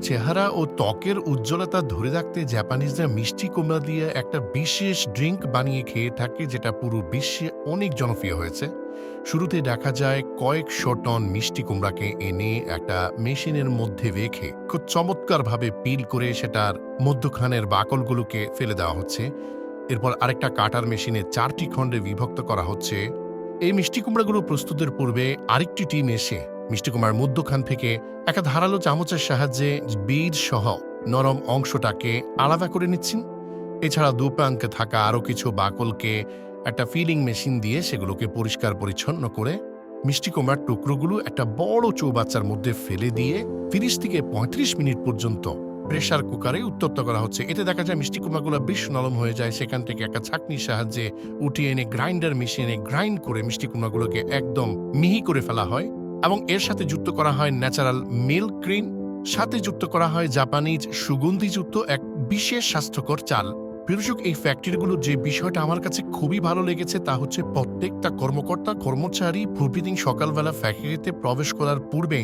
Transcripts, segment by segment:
চেহারা ও ত্বকের উজ্জ্বলতা ধরে রাখতে জাপানিজরা মিষ্টি কুমড়া দিয়ে একটা বিশেষ ড্রিঙ্ক বানিয়ে খেয়ে থাকে, যেটা পুরো বিশ্বে অনেক জনপ্রিয় হয়েছে। শুরুতে দেখা যায় কয়েকশো টন মিষ্টি কুমড়াকে এনে একটা মেশিনের মধ্যে রেখে খুব চমৎকারভাবে পিল করে সেটার মধ্যখানের বাকলগুলোকে ফেলে দেওয়া হচ্ছে। এরপর আরেকটা কাটার মেশিনে চারটি খণ্ডে বিভক্ত করা হচ্ছে। এই মিষ্টি কুমড়াগুলো প্রস্তুতের পূর্বে আরেকটি টিম এসে মিষ্টি কুমড়ার মধ্যখান থেকে একটা ধারালো চামচের সাহায্যে বীজ সহ নরম অংশটাকে আলাদা করে নিচ্ছেন। এছাড়া দুপ্রাঙ্কে থাকা আরও কিছু বাকলকে একটা ফিলিং মেশিন দিয়ে সেগুলোকে পরিষ্কার পরিচ্ছন্ন করে মিষ্টি কুমড়ার টুকরোগুলো একটা বড় চৌবাচ্চার মধ্যে ফেলে দিয়ে তিরিশ থেকে পঁয়ত্রিশ মিনিট পর্যন্ত প্রেশার কুকারে উত্তপ্ত করা হচ্ছে। এতে দেখা যায় মিষ্টি কুমারগুলো বেশ নরম হয়ে যায়। সেখান থেকে একটা ছাকনির সাহায্যে উঠিয়ে এনে গ্রাইন্ডার মেশিনে গ্রাইন্ড করে মিষ্টি কুমড়াগুলোকে একদম মিহি করে ফেলা হয়। এবং এর সাথে যুক্ত করা হয় ন্যাচারাল মিল্ক ক্রিম, সাথে যুক্ত করা হয় জাপানিজ সুগন্ধিযুক্ত এক বিশেষ স্বাস্থ্যকর চাল। প্রিয়সক এই ফ্যাক্টরিগুলোর যে বিষয়টা আমার কাছে খুবই ভালো লেগেছে তা হচ্ছে প্রত্যেকটা কর্মকর্তা, কর্মচারী প্রতিদিন সকালবেলা ফ্যাক্টরিতে প্রবেশ করার পূর্বে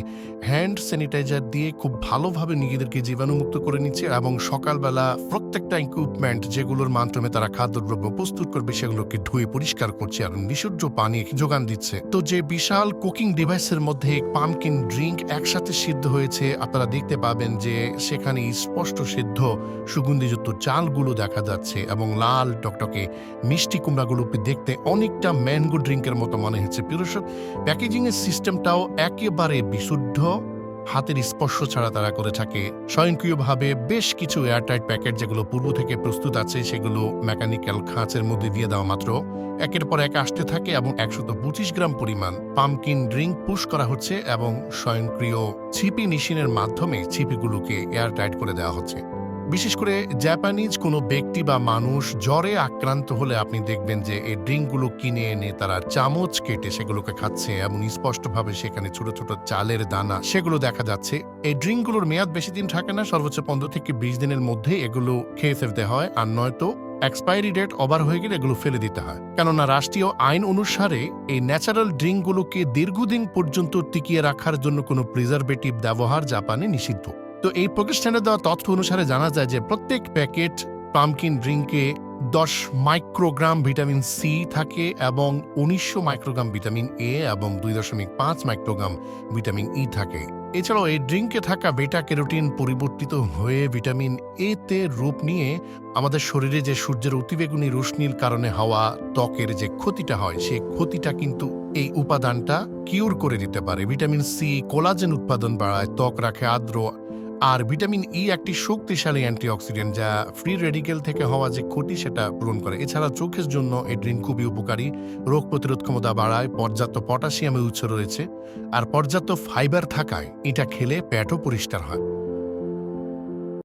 হ্যান্ড স্যানিটাইজার দিয়ে খুব ভালোভাবে নিজেদেরকে জীবাণুমুক্ত করে নিচ্ছে এবং সকালবেলা প্রত্যেকটা ইকুইপমেন্ট যেগুলোর মাধ্যমে তারা খাদ্যদ্রব্য প্রস্তুত করবে, সেগুলোকে ধুয়ে পরিষ্কার করছে আর বিশুদ্ধ পানি যোগান দিচ্ছে। তো যে বিশাল কুকিং ডিভাইসের মধ্যে পামকিন ড্রিঙ্ক একসাথে সিদ্ধ হয়েছে, আপনারা দেখতে পাবেন যে সেখানে স্পষ্ট সিদ্ধ সুগন্ধিযুক্ত চালগুলো দেখা যাচ্ছে এবং লাল টকটকে মিষ্টি কুমড়াগুলোকে দেখতে অনেকটা ম্যাঙ্গো ড্রিঙ্কের মতো মনে হচ্ছে। পিরসক প্যাকেজিং এর সিস্টেমটাও একেবারে বিশুদ্ধ। হাতের স্পর্শ ছাড়া তারা করে থাকে। স্বয়ংক্রিয়ভাবে বেশ কিছু এয়ারটাইট প্যাকেট যেগুলো পূর্ব থেকে প্রস্তুত আছে, সেগুলো মেকানিক্যাল খাঁচের মধ্যে দিয়ে দেওয়া মাত্র। একের পর এক আসতে থাকে এবং একশত পঁচিশ গ্রাম পরিমাণ পামকিন ড্রিঙ্ক পুশ করা হচ্ছে এবং স্বয়ংক্রিয় ছিপি মেশিনের মাধ্যমে ছিপিগুলোকে এয়ারটাইট করে দেওয়া হচ্ছে। বিশেষ করে জাপানিজ কোনো ব্যক্তি বা মানুষ জ্বরে আক্রান্ত হলে আপনি দেখবেন যে এই ড্রিঙ্কগুলো কিনে এনে তারা চামচ কেটে সেগুলোকে খাচ্ছে এবং স্পষ্টভাবে সেখানে ছোট ছোট চালের দানা সেগুলো দেখা যাচ্ছে। এই ড্রিঙ্কগুলোর মেয়াদ বেশি দিন থাকে না, সর্বোচ্চ পনেরো থেকে বিশ দিনের মধ্যে এগুলো খেয়ে ফেলতে হয় আর নয়তো এক্সপায়ারি ডেট ওভার হয়ে গেলে এগুলো ফেলে দিতে হয়। কেননা রাষ্ট্রীয় আইন অনুসারে এই ন্যাচারাল ড্রিঙ্কগুলোকে দীর্ঘদিন পর্যন্ত টিকিয়ে রাখার জন্য কোনো প্রিজারভেটিভ ব্যবহার জাপানে নিষিদ্ধ। তো এই প্রতিষ্ঠানে দেওয়া তথ্য অনুসারে জানা যায় যে প্রত্যেক প্যাকেট পামকিন ড্রিঙ্কে দশ মাইক্রোগ্রাম ভিটামিন সি থাকে এবং উনিশশো মাইক্রোগ্রাম ভিটামিন এ এবং দুই দশমিক পাঁচ মাইক্রোগ্রাম ভিটামিন ই থাকে। এছাড়াও এই ড্রিঙ্কে থাকা বেটা ক্যারোটিন পরিবর্তিত হয়ে ভিটামিন এ তে রূপ নিয়ে আমাদের শরীরে যে সূর্যের অতিবেগুনি রোশনির কারণে হওয়া ত্বকের যে ক্ষতিটা হয় সেই ক্ষতিটা কিন্তু এই উপাদানটা কিউর করে দিতে পারে। ভিটামিন সি কোলাজেন উৎপাদন বাড়ায়, ত্বক রাখে আর্দ্র আর ভিটামিন ই একটি শক্তিশালী অ্যান্টিঅক্সিডেন্ট যা ফ্রি রেডিকেল থেকে হওয়া যে ক্ষতি সেটা পূরণ করে। এছাড়া চোখের জন্য এই ড্রিঙ্ক খুবই উপকারী। রোগ প্রতিরোধ ক্ষমতা বাড়ায়, পর্যাপ্ত পটাশিয়ামের উৎস রয়েছে। আর পর্যাপ্ত ফাইবার থাকায় এটা খেলে পেটও পরিষ্কার হয়।